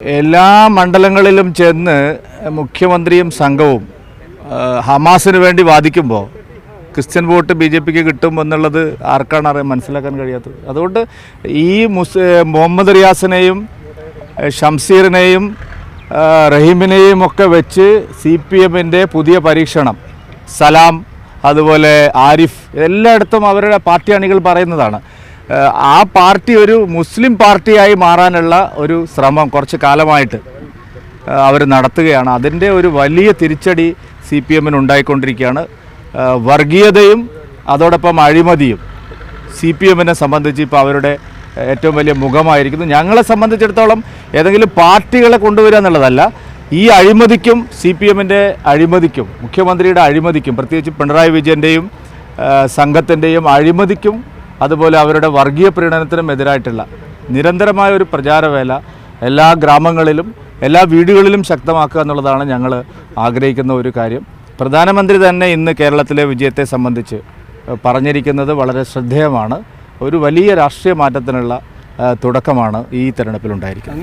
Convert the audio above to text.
എല്ലാ മണ്ഡലങ്ങളിലും ചെന്ന് മുഖ്യമന്ത്രിയും സംഘവും ഹമാസിന് വേണ്ടി വാദിക്കുമ്പോൾ ക്രിസ്ത്യൻ വോട്ട് ബി ജെ പിക്ക് കിട്ടും എന്നുള്ളത് ആർക്കാണ് അറിയാൻ മനസ്സിലാക്കാൻ കഴിയാത്തത്. അതുകൊണ്ട് ഈ മുസ് മുഹമ്മദ് റിയാസിനെയും ഷംസീറിനെയും റഹീമിനെയും ഒക്കെ വെച്ച് സി പി എമ്മിന്റെ പുതിയ പരീക്ഷണം സലാം അതുപോലെ ആരിഫ് എല്ലായിടത്തും അവരുടെ പാർട്ടി അണികൾ പറയുന്നതാണ്. ആ പാർട്ടി ഒരു മുസ്ലിം പാർട്ടിയായി മാറാനുള്ള ഒരു ശ്രമം കുറച്ച് കാലമായിട്ട് അവർ നടത്തുകയാണ്. അതിന്റെ ഒരു വലിയ തിരിച്ചടി സി പി എമ്മിന് ഉണ്ടായിക്കൊണ്ടിരിക്കുകയാണ് വർഗീയതയും അതോടൊപ്പം അഴിമതിയും സി പി എമ്മിനെ സംബന്ധിച്ച് ഇപ്പോൾ അവരുടെ ഏറ്റവും വലിയ മുഖമായിരിക്കുന്നു. ഞങ്ങളെ സംബന്ധിച്ചിടത്തോളം ഏതെങ്കിലും പാർട്ടികളെ കൊണ്ടുവരിക എന്നുള്ളതല്ല ഈ അഴിമതിക്കും സി പി എമ്മിന്റെ അഴിമതിക്കും മുഖ്യമന്ത്രിയുടെ അഴിമതിക്കും പ്രത്യേകിച്ച് പിണറായി വിജയന്റെയും സംഘത്തിന്റെയും അഴിമതിക്കും അതുപോലെ അവരുടെ വർഗീയ പ്രീണനത്തിനും എതിരായിട്ടുള്ള നിരന്തരമായ ഒരു പ്രചാരവേല എല്ലാ ഗ്രാമങ്ങളിലും എല്ലാ വീടുകളിലും ശക്തമാക്കുക എന്നുള്ളതാണ് ഞങ്ങൾ ആഗ്രഹിക്കുന്ന ഒരു കാര്യം. പ്രധാനമന്ത്രി തന്നെ ഇന്ന് കേരളത്തിലെ വിജയത്തെ സംബന്ധിച്ച് പറഞ്ഞിരിക്കുന്നത് വളരെ ശ്രദ്ധേയമാണ്. ഒരു വലിയ രാഷ്ട്രീയ മാറ്റത്തിനുള്ള തുടക്കമാണ് ഈ തെരഞ്ഞെടുപ്പിലുണ്ടായിരിക്കുന്നത്